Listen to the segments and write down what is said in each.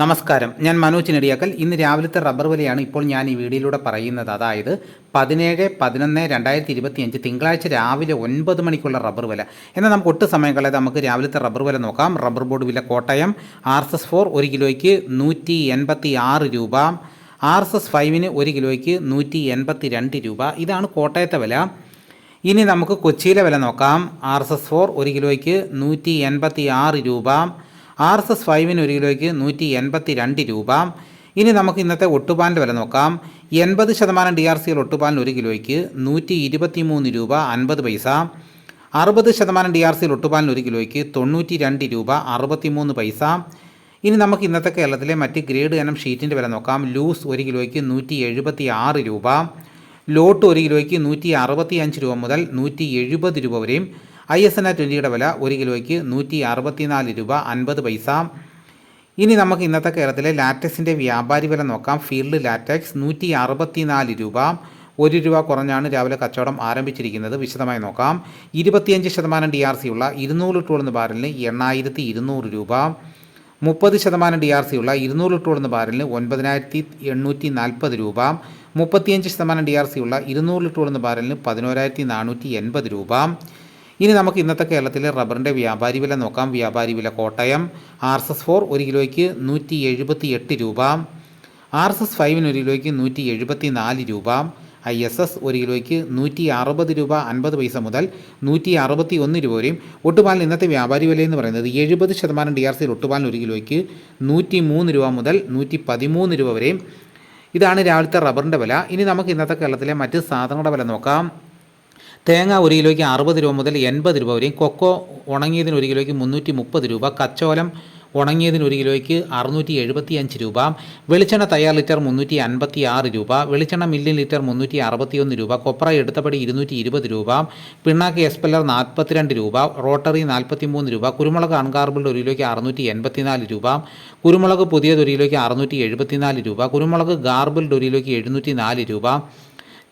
നമസ്കാരം. ഞാൻ മനോജ് നെടിയാക്കൽ ഇന്ന് രാവിലത്തെ റബ്ബർ വിലയാണ് ഇപ്പോൾ ഞാൻ ഈ വീഡിയോയിലൂടെ പറയുന്നത്. അതായത് പതിനേഴ് പതിനൊന്ന് രണ്ടായിരത്തി ഇരുപത്തിയഞ്ച് തിങ്കളാഴ്ച രാവിലെ ഒൻപത് മണിക്കുള്ള റബ്ബർ വില. എന്നാൽ നമുക്ക് ഒട്ടും സമയം കളയാതെ നമുക്ക് രാവിലത്തെ റബ്ബർ വില നോക്കാം. റബ്ബർ ബോർഡ് വില Kottayam. R S S four ഒരു കിലോയ്ക്ക് നൂറ്റി എൺപത്തി ആറ് രൂപ. ആർ എസ് എസ് ഫൈവിന് ഒരു കിലോയ്ക്ക് നൂറ്റി എൺപത്തി രണ്ട് രൂപ. ഇതാണ് കോട്ടയത്തെ വില. ഇനി നമുക്ക് കൊച്ചിയിലെ വില നോക്കാം. ആർ എസ് എസ് ഫോർ ഒരു കിലോയ്ക്ക് നൂറ്റി എൺപത്തി ആറ് രൂപ. ആർ എസ് എസ് ഫൈവിന് ഒരു കിലോയ്ക്ക് നൂറ്റി എൺപത്തി രണ്ട് രൂപ. ഇനി നമുക്ക് ഇന്നത്തെ ഒട്ടുപാലിന്റെ വില നോക്കാം. എൺപത് ശതമാനം ഡി ആർ സിയിൽ ഒട്ടുപാലിന് ഒരു കിലോയ്ക്ക് നൂറ്റി ഇരുപത്തി മൂന്ന് രൂപ അൻപത് പൈസ. അറുപത് ശതമാനം ഡി ആർ സിയിൽ ഒട്ടുപാലിന് ഒരു കിലോയ്ക്ക് തൊണ്ണൂറ്റി രണ്ട് രൂപ അറുപത്തി മൂന്ന് പൈസ. ഇനി നമുക്ക് ഇന്നത്തെ കേരളത്തിലെ മറ്റ് ഗ്രേഡ് ഇനം ഷീറ്റിന്റെ വില നോക്കാം. ലൂസ് ഒരു കിലോയ്ക്ക് നൂറ്റി എഴുപത്തി ആറ് രൂപ. ലോട്ട് ഒരു കിലോയ്ക്ക് നൂറ്റി അറുപത്തി അഞ്ച് രൂപ മുതൽ നൂറ്റി എഴുപത് രൂപ വരെയും ഐ എസ് എൻ ആർ ട്വന്റിയുടെ വില ഒരു കിലോയ്ക്ക് നൂറ്റി അറുപത്തിനാല് രൂപ അൻപത് പൈസ. ഇനി നമുക്ക് ഇന്നത്തെ കേരളത്തിലെ ലാറ്റക്സിന്റെ വ്യാപാരി വില നോക്കാം. ഫീൽഡ് ലാറ്റക്സ് നൂറ്റി അറുപത്തിനാല് രൂപ. ഒരു രൂപ കുറഞ്ഞാണ് രാവിലെ കച്ചവടം ആരംഭിച്ചിരിക്കുന്നത്. വിശദമായി നോക്കാം. ഇരുപത്തിയഞ്ച് ശതമാനം ഡി ആർ സി ഉള്ള ഇരുന്നൂറ് ടൂളുന്ന ബാരലിന് എണ്ണായിരത്തി ഇരുന്നൂറ് രൂപ. മുപ്പത് ശതമാനം ഡി ആർ സി ഉള്ള ഇരുന്നൂറ് ടൂളുന്ന ബാരലിന് ഒൻപതിനായിരത്തി എണ്ണൂറ്റി നാൽപ്പത് രൂപ. മുപ്പത്തിയഞ്ച് ശതമാനം ഡി ആർ സി ഉള്ള ഇരുന്നൂറ് ടൂളുന്ന ബാരലിന് പതിനോരായിരത്തി നാനൂറ്റി എൺപത് രൂപ. ഇനി നമുക്ക് ഇന്നത്തെ കേരളത്തിലെ റബ്ബറിന്റെ വ്യാപാരി വില നോക്കാം. വ്യാപാരി വില Kottayam R S S four ഒരു കിലോയ്ക്ക് നൂറ്റി എഴുപത്തി എട്ട് രൂപ. ആർ എസ് എസ് ഫൈവിന് ഒരു കിലോയ്ക്ക് നൂറ്റി എഴുപത്തി നാല് രൂപ. ഐ എസ് എസ് ഒരു കിലോയ്ക്ക് നൂറ്റി അറുപത് രൂപ അൻപത് പൈസ മുതൽ നൂറ്റി അറുപത്തി ഒന്ന് രൂപ വരെയും. ഒട്ടുപാലിന് ഇന്നത്തെ വ്യാപാരി വില എന്ന് പറയുന്നത് എഴുപത് ശതമാനം ഡി ആർ സിയിൽ ഒട്ടുപാലിന് ഒരു കിലോയ്ക്ക് നൂറ്റി മൂന്ന് രൂപ മുതൽ നൂറ്റി പതിമൂന്ന് രൂപ വരെയും. ഇതാണ് രാവിലത്തെ റബ്ബറിന്റെ വില. ഇനി നമുക്ക് ഇന്നത്തെ കേരളത്തിലെ മറ്റ് സാധനങ്ങളുടെ വില നോക്കാം. തേങ്ങ ഒരു കിലോയ്ക്ക് അറുപത് രൂപ മുതൽ എൺപത് രൂപ വരെയും കൊക്കോ ഉണങ്ങിയതിന് ഒരു കിലോയ്ക്ക് മുന്നൂറ്റി മുപ്പത് രൂപ കച്ചോലം ഉണങ്ങിയതിന് ഒരു കിലോയ്ക്ക് അറുന്നൂറ്റി എഴുപത്തി അഞ്ച് രൂപ വെളിച്ചെണ്ണ തയ്യാർ ലിറ്റർ മുന്നൂറ്റി അൻപത്തി ആറ് രൂപ വെളിച്ചെണ്ണ മില്ലി ലിറ്റർ മുന്നൂറ്റി അറുപത്തി ഒന്ന് രൂപ കൊപ്ര എടുത്തപടി ഇരുന്നൂറ്റി ഇരുപത് രൂപ പിണ്ണാക്ക് എസ്പെല്ലർ നാൽപ്പത്തിരണ്ട് രൂപ റോട്ടറി നാൽപ്പത്തി മൂന്ന് രൂപ കുരുമുളക് അൺകാർബിൾഡ് ഒരു കിലോയ്ക്ക് അറുന്നൂറ്റി എൺപത്തിനാല് രൂപ കുരുമുളക് പുതിയത് ഒരു കിലോയ്ക്ക് അറുന്നൂറ്റി എഴുപത്തിനാല് രൂപ കുരുമുളക് ഗാർബിൾഡ് ഒരു കിലോയ്ക്ക് എഴുന്നൂറ്റി നാല് രൂപ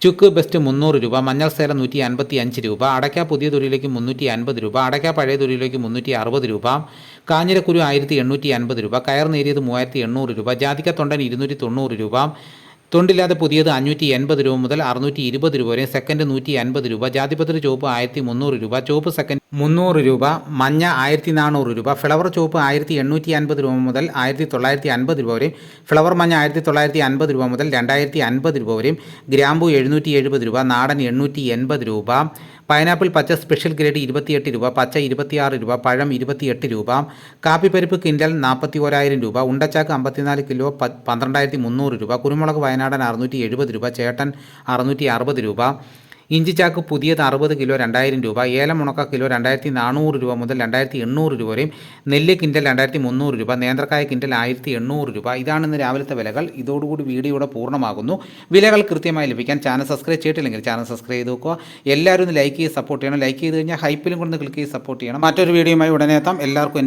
ചുക്ക് ബെസ്റ്റ് മുന്നൂറ് രൂപ മഞ്ഞൾ സേല നൂറ്റി അൻപത്തി അഞ്ച് രൂപ അടയ്ക്ക പുതിയ തൊഴിലേക്ക് മുന്നൂറ്റി അൻപത് രൂപ അടയ്ക്ക പഴയ തൊഴിലേക്ക് മുന്നൂറ്റി അറുപത് രൂപ കാഞ്ഞിരക്കുരു ആയിരത്തി എണ്ണൂറ്റി അൻപത് രൂപ കയർ നേരിയത് മൂവായിരത്തി എണ്ണൂറ് രൂപ ജാതിക്ക തൊണ്ടൻ ഇരുന്നൂറ്റി തൊണ്ണൂറ് രൂപ തൊണ്ടില്ലാതെ പുതിയത് അഞ്ഞൂറ്റി എൺപത് രൂപ മുതൽ അറുന്നൂറ്റി ഇരുപത് രൂപ വരെ സെക്കൻഡ് നൂറ്റി അൻപത് രൂപ ജാതിപത്രി ചുവപ്പ് ആയിരത്തി മുന്നൂറ് രൂപ ചുവപ്പ് സെക്കൻഡ് മുന്നൂറ് രൂപ മഞ്ഞ ആയിരത്തി നാനൂറ് രൂപ ഫ്ലവർ ചുവപ്പ് ആയിരത്തി എണ്ണൂറ്റി അൻപത് രൂപ മുതൽ ആയിരത്തി തൊള്ളായിരത്തി അൻപത് രൂപ വരെയും ഫ്ലവർ മഞ്ഞ ആയിരത്തി തൊള്ളായിരത്തി അൻപത് രൂപ മുതൽ രണ്ടായിരത്തി അൻപത് രൂപ വരെയും ഗ്രാമ്പു എഴുന്നൂറ്റി എഴുപത് രൂപ നാടൻ എണ്ണൂറ്റി എൺപത് രൂപ പൈനാപ്പിൾ പച്ച സ്പെഷ്യൽ ഗ്രേഡ് ഇരുപത്തിയെട്ട് രൂപ പച്ച ഇരുപത്തിയാറ് രൂപ പഴം ഇരുപത്തിയെട്ട് രൂപ കാപ്പിപ്പരിപ്പ് കിൻഡൽ നാൽപ്പത്തി ഓരായിരം രൂപ ഉണ്ടച്ചാക്ക് അമ്പത്തിനാല് കിലോ പന്ത്രണ്ടായിരത്തി മുന്നൂറ് രൂപ കുരുമുളക് വയനാടൻ അറുന്നൂറ്റി എഴുപത് രൂപ ചേട്ടൻ അറുന്നൂറ്റി അറുപത് രൂപ ഇഞ്ചിച്ചാക്ക് പുതിയത് അറുപത് കിലോ രണ്ടായിരം രൂപ ഏലം ഉണക്ക കിലോ രണ്ടായിരത്തി നാനൂറ് രൂപ മുതൽ രണ്ടായിരത്തി എണ്ണൂറ് രൂപ വരെയും നെല്ല് കിൻഡൽ രണ്ടായിരത്തി മുന്നൂറ് രൂപ നേന്ത്രക്കായ കിൻഡൽ ആയിരത്തി എണ്ണൂറ് രൂപ. ഇതാണ് ഇന്ന് രാവിലത്തെ വിലകൾ. ഇതോടുകൂടി വീഡിയോയുടെ പൂർണമാകുന്നു. വിലകൾ കൃത്യമായി ലഭിക്കാൻ ചാനൽ സബ്സ്ക്രൈബ് ചെയ്തിട്ടില്ലെങ്കിൽ ചാനൽ സബ്സ്ക്രൈബ് ചെയ്ത് നോക്കുക എല്ലാവരും ഒന്ന് ലൈക്ക് ചെയ്ത് സപ്പോർട്ട് ചെയ്യണം. ലൈക്ക് ചെയ്ത് കഴിഞ്ഞാൽ ഹൈപ്പിലും കൊണ്ട് ക്ലിക്ക് ചെയ്ത് സപ്പോർട്ട് ചെയ്യണം. മറ്റൊരു വീഡിയോയുമായി ഉടനെ എത്താം. എല്ലാവർക്കും